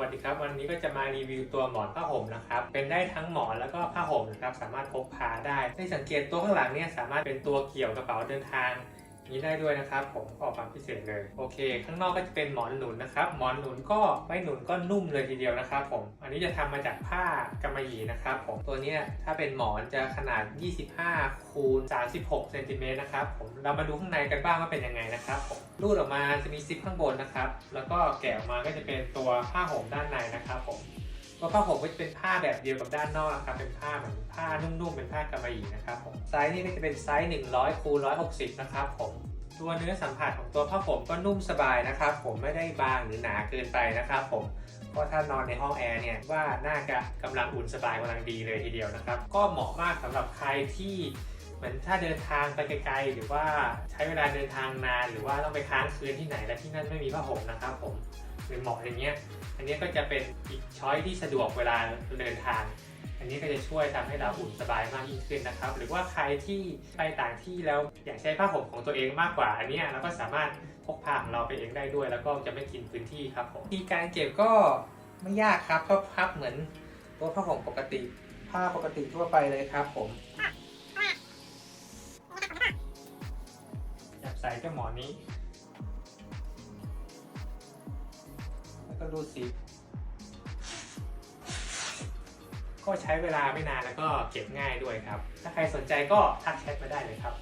วัสดีครับ วันนี้ก็จะมารีวิวตัวหมอนผ้าห่มนะครับ เป็นได้ทั้งหมอนแล้วก็ผ้าห่มนะครับ สามารถพกพาได้ให้สังเกตตัวข้างหลังเนี่ยสามารถเป็นตัวเกี่ยวกระเป๋าเดินทาง นี้ได้ด้วยนะครับ ผมออกความพิเศษเลย โอเค ข้างนอกก็จะเป็นหมอนหนุนนะครับ หมอนหนุนก็ไม่หนุนก็นุ่มเลยทีเดียวนะครับ ผม อันนี้จะทำมาจากผ้ากำมะหยี่นะครับ ผม ตัวนี้ถ้าเป็นหมอนจะขนาด 25 คูณ 36 เซนติเมตรนะครับ ผม เรามาดูข้างในกันบ้างว่าเป็นยังไงนะครับผมรูดออกมาจะมีซิปข้างบนนะครับ แล้วก็แกะออกมาก็จะเป็นตัวผ้าห่มด้านในนะครับผม ตัวผ้าห่มก็จะเป็นผ้าแบบเดียวกับด้านนอกนะครับ เป็นผ้าเหมือนผ้านุ่มๆ เป็นผ้ากำมะหยี่นะครับผม ไซส์นี่ก็จะเป็นไซส์ 100คูณ160 นะครับผม ตัวเนื้อสัมผัสของตัวผ้าห่มก็นุ่มสบายนะครับ ผมไม่ได้บางหรือหนาเกินไปนะครับผมก็ถ้านอนในห้องแอร์เนี่ยว่าน่าจะกำลังอุ่นสบายกำลังดีเลยทีเดียวนะครับ ก็เหมาะมากสำหรับใครที่ เหมือนถ้าเดินทางไปไกลๆ หรือว่าใช้เวลาเดินทางนานหรือว่าต้องไปค้างคืนที่ไหนและที่นั่นไม่มีผ้าห่มนะครับผมหรือหมาะอย่างเงี้ย อันนี้ก็จะเป็นอีกช้อยที่สะดวกเวลาเดินทาง อันนี้ก็จะช่วยทำให้เราอุ่นสบายมากยิ่งขึ้นนะครับ หรือว่าใครที่ไปต่างที่แล้วอยากใช้ผ้าห่มของตัวเองมากกว่า อันนี้เราก็สามารถพกพาของเราไปเองได้ด้วย แล้วก็จะไม่กินพื้นที่ครับผมวิธีการเก็บก็ไม่ยากครับก็พับเหมือนตัวผ้าห่มปกติผ้าปกติทั่วไปเลยครับผม ใส่เจ้าหมอนี้ แล้วก็รูดซิปก็ใช้เวลาไม่นานแล้วก็เก็บง่ายด้วยครับ ถ้าใครสนใจก็ทักแชทมาได้เลยครับ